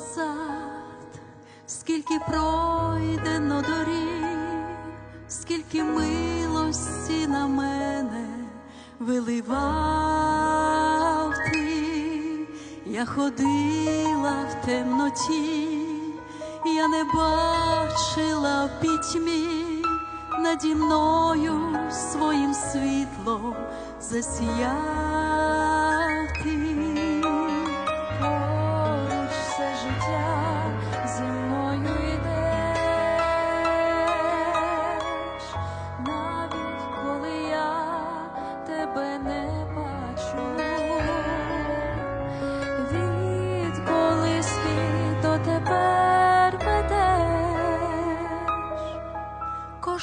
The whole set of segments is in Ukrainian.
Назад, скільки пройдено доріг, скільки милості на мене виливав ти, я ходила в темноті, я не бачила в пітьмі, наді мною своїм світлом засіяв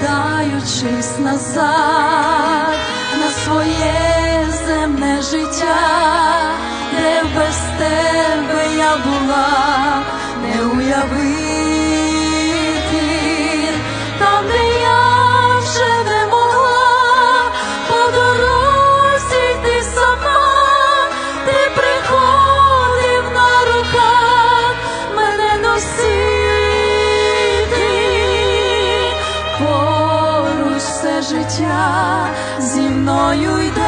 оглядаючись назад на своє земне життя, зі мною йдеш,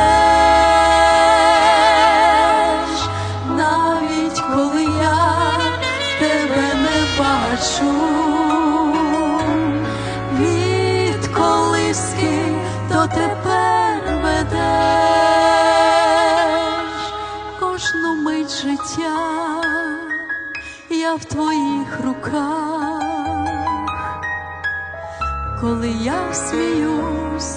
навіть коли я тебе не бачу, від колиски тепер ведеш. Кожну мить життя, я в твоїх руках. Коли я сміюсь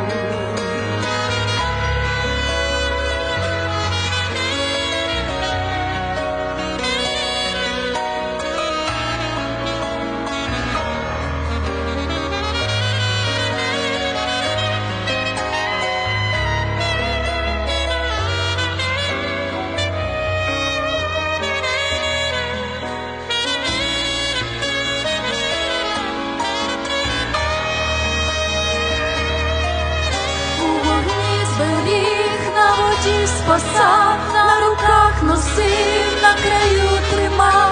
Воді спасав, на руках носив, на краю тримав,